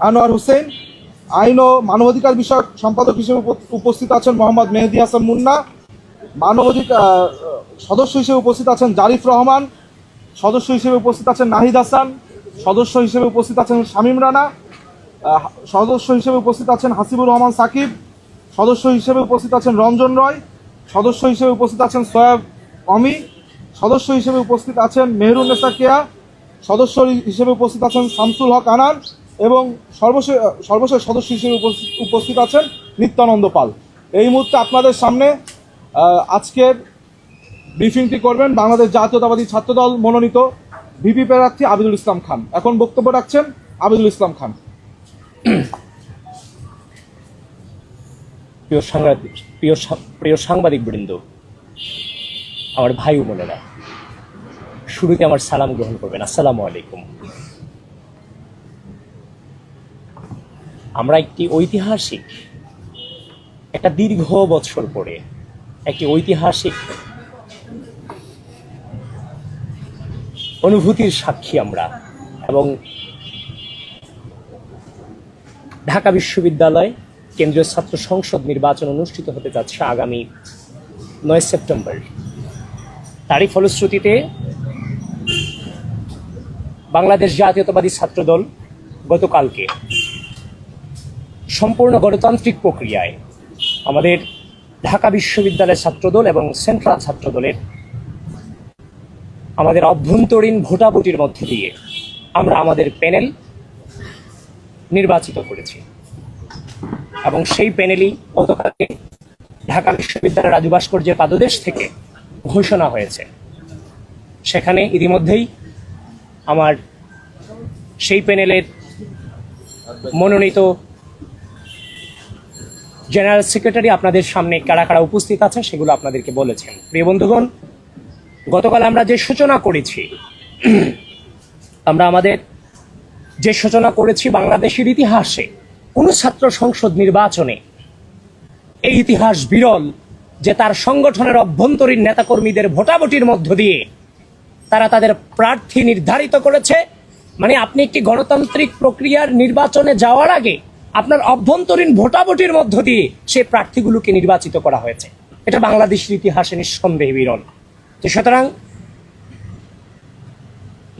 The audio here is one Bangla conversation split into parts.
আনোয়ার হোসেন। আইন ও মানবাধিকার বিষয়ক সম্পাদক হিসেবে উপ- উপস্থিত আছেন মোহাম্মদ মেহেদি হাসান মুন্না। মানবাধিকার সদস্য হিসেবে উপস্থিত আছেন জারিফ রহমান। সদস্য হিসেবে উপস্থিত আছেন নাহিদ হাসান। সদস্য হিসেবে উপস্থিত আছেন শামীম রানা। সদস্য হিসেবে উপস্থিত আছেন হাসিবুর রহমান সাকিব। সদস্য হিসেবে উপস্থিত আছেন রঞ্জন রয়। সদস্য হিসেবে উপস্থিত আছেন সয়াব অমি। সদস্য হিসেবে উপস্থিত আছেন মেহরুন্নেসা কেয়া। সদস্য হিসেবে উপস্থিত আছেন শামসুল হক আনান। এবং সর্বশেষ সর্বশেষ সদস্য হিসেবে উপস্থিত- আছেন নিত্যানন্দ পাল। এই মুহূর্তে আপনাদের সামনে আজকের ব্রিফিংটি করবেন বাংলাদেশ জাতীয়তাবাদী ছাত্রদল মনোনীত ভিপি প্রার্থী আবিদুল ইসলাম খান। এখন বক্তব্য রাখছেন আবিদুল ইসলাম খান। প্রিয় সাংবাদিক প্রিয় প্রিয় সাংবাদিক বৃন্দ আমার ভাই বোনেরা, শুরুতে আমার সালাম গ্রহণ করবেন। আসসালামু আলাইকুম। আমরা একটি ঐতিহাসিক, একটা দীর্ঘ বছর পরে একটি ঐতিহাসিক অনুভূতির সাক্ষী আমরা এবং ঢাকা বিশ্ববিদ্যালয় কেন্দ্রীয় ছাত্র সংসদ নির্বাচন অনুষ্ঠিত হতে যাচ্ছে আগামী নয় সেপ্টেম্বর। তারই ফলশ্রুতিতে বাংলাদেশ জাতীয়তাবাদী ছাত্রদল গতকালকে সম্পূর্ণ গণতান্ত্রিক প্রক্রিয়ায় আমাদের ঢাকা বিশ্ববিদ্যালয়ের ছাত্রদল এবং সেন্ট্রাল ছাত্রদলের আমাদের অভ্যন্তরীণ ভোটাভুটির মধ্যে দিয়ে আমরা আমাদের প্যানেল নির্বাচিত করেছি। এবং সেই প্যানেলই গতকালকে ঢাকা বিশ্ববিদ্যালয়ের রাজু ভাস্কর্যের পাদদেশ থেকে ঘোষণা হয়েছে। সেখানে ইতিমধ্যেই আমার সেই প্যানেলের মনোনীত জেনারেল সেক্রেটারি আপনাদের সামনে কারা কারা উপস্থিত আছে সেগুলো আপনাদেরকে বলেছেন। প্রিয় বন্ধুগণ, গতকাল আমরা যে সূচনা করেছি, আমরা আমাদের যে সূচনা করেছি বাংলাদেশের ইতিহাসে, কোন ছাত্র সংসদ নির্বাচনে, এই ইতিহাস বিরল যে তার সংগঠনের অভ্যন্তরীণ নেতাকর্মীদের ভোটাভুটির মধ্য দিয়ে তারা তাদের প্রার্থী নির্ধারিত করেছে। মানে আপনি একটি গণতান্ত্রিক প্রক্রিয়ার নির্বাচনে যাওয়ার আগে আপনার অভ্যন্তরীণ ভোটাভুটির মধ্য দিয়ে সেই প্রার্থীগুলোকে নির্বাচিত করা হয়েছে। এটা বাংলাদেশের ইতিহাসে নিঃসন্দেহে বিরল। তো সুতরাং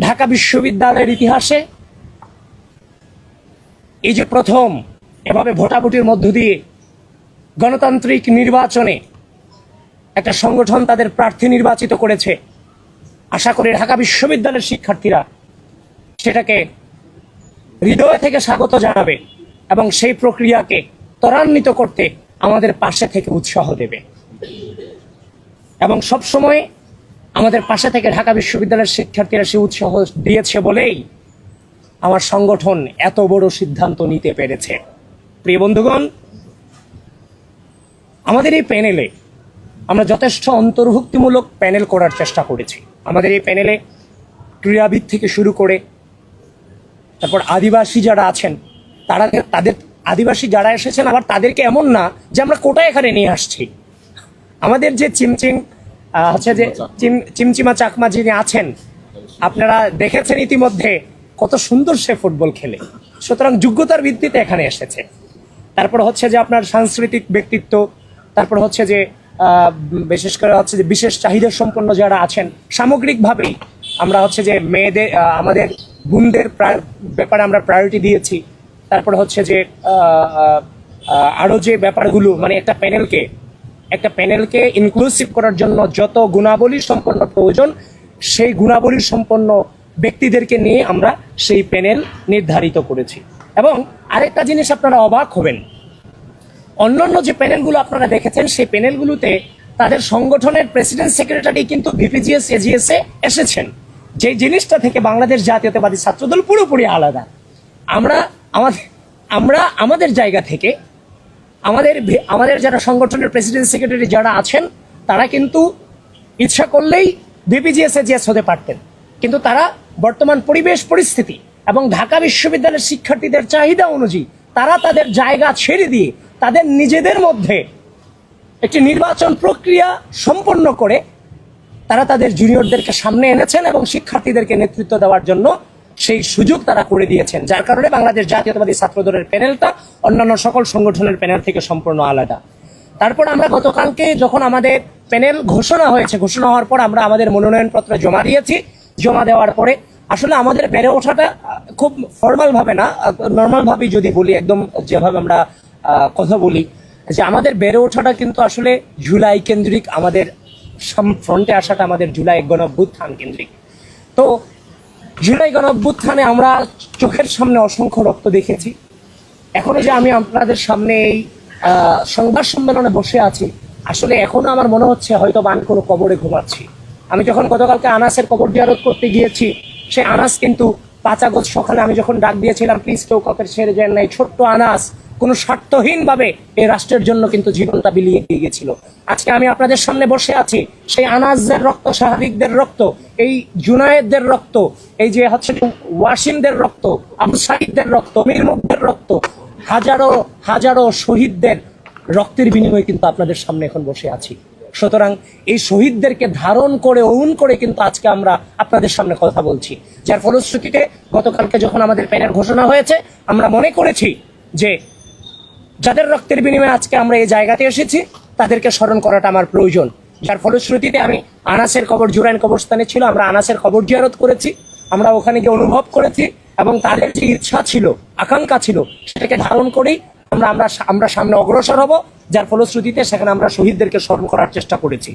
ঢাকা বিশ্ববিদ্যালয়ের ইতিহাসে এই যে প্রথম এভাবে ভোটাভুটির মধ্য দিয়ে গণতান্ত্রিক নির্বাচনে একটা সংগঠন তাদের প্রার্থী নির্বাচিত করেছে, আশা করি ঢাকা বিশ্ববিদ্যালয়ের শিক্ষার্থীরা সেটাকে হৃদয় থেকে স্বাগত জানাবে। এবং সেই প্রক্রিয়াকে ত্বরান্বিত করতে আমাদের পাশে থেকে উৎসাহ দেবে। এবং সবসময় আমাদের পাশে থেকে ঢাকা বিশ্ববিদ্যালয়ের শিক্ষার্থীরা সে উৎসাহ দিয়েছে বলেই আমার সংগঠন এত বড় সিদ্ধান্ত নিতে পেরেছে। প্রিয় বন্ধুগণ, আমাদের এই প্যানেলে আমরা যথেষ্ট অন্তর্ভুক্তিমূলক প্যানেল করার চেষ্টা করেছি। আমাদের এই প্যানেলে ক্রীড়াবিদ থেকে শুরু করে, তারপর আদিবাসী যারা আছেন তারা তাদের আদিবাসী যারা এসেছেন আবার তাদেরকে এমন না যে আমরা কোটা এখানে নিয়ে আসছি। আমাদের যে চিমচিম হচ্ছে যে চিমচিমা চাকমা যিনি আছেন আপনারা দেখেছেন ইতিমধ্যে কত সুন্দর সে ফুটবল খেলে। সুতরাং যোগ্যতার ভিত্তিতে এখানে এসেছে। তারপর হচ্ছে যে আপনার সাংস্কৃতিক ব্যক্তিত্ব তারপর হচ্ছে যে বিশেষ করে হচ্ছে যে বিশেষ চাহিদা সম্পন্ন যারা আছেন সামগ্রিকভাবেই আমরা হচ্ছে যে মেয়েদের আমাদের বোনদের প্রা- ব্যাপারে আমরা প্রায়োরিটি দিয়েছি। তারপর হচ্ছে যে আহ, আহ, আহ, আরও যে ব্যাপারগুলো মানে একটা প্যানেলকে একটা প্যানেলকে ইনক্লুসিভ করার জন্য যত গুণাবলী সম্পন্ন প্রয়োজন সেই গুণাবলী সম্পন্ন ব্যক্তিদেরকে নিয়ে আমরা সেই প্যানেল নির্ধারিত করেছি। এবং আরেকটা জিনিস আপনারা অবাক হবেন। অন্যান্য যে প্যানেলগুলো আপনারা দেখেছেন সেই প্যানেলগুলোতে তাদের সংগঠনের প্রেসিডেন্ট সেক্রেটারি কিন্তু ভিপিজিএস এজিএস এ এসেছেন। যে জিনিসটা থেকে বাংলাদেশ জাতীয়তাবাদী ছাত্রদল পুরোপুরি আলাদা। আমরা আমাদের, আমরা আমাদের জায়গা থেকে আমাদের আমাদের যারা সংগঠনের প্রেসিডেন্ট সেক্রেটারি যারা আছেন, তারা কিন্তু ইচ্ছা করলেই বিপিজিএসএ এজিএস হতে পারতেন। কিন্তু তারা বর্তমান পরিবেশ, পরিস্থিতি এবং ঢাকা বিশ্ববিদ্যালয়ের শিক্ষার্থীদের চাহিদা অনুযায়ী তারা তাদের জায়গা ছেড়ে দিয়ে তাদের নিজেদের মধ্যে একটি নির্বাচন প্রক্রিয়া সম্পন্ন করে তারা তাদের জুনিয়রদেরকে সামনে এনেছেন এবং শিক্ষার্থীদেরকে নেতৃত্ব দেওয়ার জন্য সেই সুযোগ তারা করে দিয়েছেন, যার কারণে বাংলাদেশ জাতীয়তাবাদী ছাত্রদলের প্যানেলটা অন্যান্য সকল সংগঠনের প্যানেল থেকে সম্পূর্ণ আলাদা। তারপর আমরা গতকালকে যখন আমাদের প্যানেল ঘোষণা হয়েছে, ঘোষণা হওয়ার পর আমরা আমাদের মনোনয়নপত্র জমা দিয়েছি। জমা দেওয়ার পরে আসলে আমাদের বেড়ে ওঠাটা খুব ফর্মাল ভাবে না নর্মাল ভাবেই যদি বলি, একদম যেভাবে আমরা কথা বলি, যে আমাদের বেড়ে ওঠাটা কিন্তু আসলে জুলাই কেন্দ্রিক আমাদের ফ্রন্টে আসাটা আমাদের জুলাই গণ কেন্দ্রিক। তো জুলাই গণ অভ্যুত্থানে আমরা চোখের সামনে অসংখ্য রক্ত দেখেছি। এখনও যে আমি আপনাদের সামনে এই সংবাদ সম্মেলনে বসে আছি, আসলে এখনও আমার মনে হচ্ছে হয়তো বান কোনো কবরে ঘুমাচ্ছি। আমি যখন গতকালকে আনাসের কবর জিয়ারত করতে গিয়েছি, সে আনাস কিন্তু পাঁচ আগস্ট সকালে আমি যখন ডাক দিয়েছিলাম, প্লিজ কেউ কাউকে ছেড়ে যায় না এই ছোট্ট আনাস কোনো স্বার্থহীনভাবে এই রাষ্ট্রের জন্য কিন্তু জীবনটা বিলিয়ে দিয়ে গেছিল আজকে আমি আপনাদের সামনে বসে আছি, সেই আনাজদের রক্ত সাহাবিকদের রক্ত, এই জুনায়েদদের রক্ত, এই যে হচ্ছে ওয়াসিমদের রক্ত, আবু সাইদদের রক্ত মিরমুখদের রক্ত, হাজারো হাজারো শহীদদের রক্তের বিনিময়ে কিন্তু আপনাদের সামনে এখন বসে আছি। সুতরাং এই শহীদদেরকে ধারণ করে অউন করে কিন্তু আজকে আমরা আপনাদের সামনে কথা বলছি। যার ফলশ্রুতিতে গতকালকে যখন আমাদের প্যানেল ঘোষণা হয়েছে, আমরা মনে করেছি যে যাদের রক্তের বিনিময়ে আজকে আমরা এই জায়গাতে এসেছি, তাদেরকে স্মরণ করাটা আমার প্রয়োজন। যার ফলশ্রুতিতে আমি আনাসের কবর, জুরাইন কবরস্থানে ছিল, আমরা আনাসের কবর জিয়ারত করেছি, আমরা ওখানে গিয়ে অনুভব করেছি, এবং তাদের যে ইচ্ছা ছিল, আকাঙ্ক্ষা ছিল, সেটাকে ধারণ করেই আমরা আমরা আমরা সামনে অগ্রসর হব, যার ফলশ্রুতিতে সেখানে আমরা শহীদদেরকে স্মরণ করার চেষ্টা করেছি।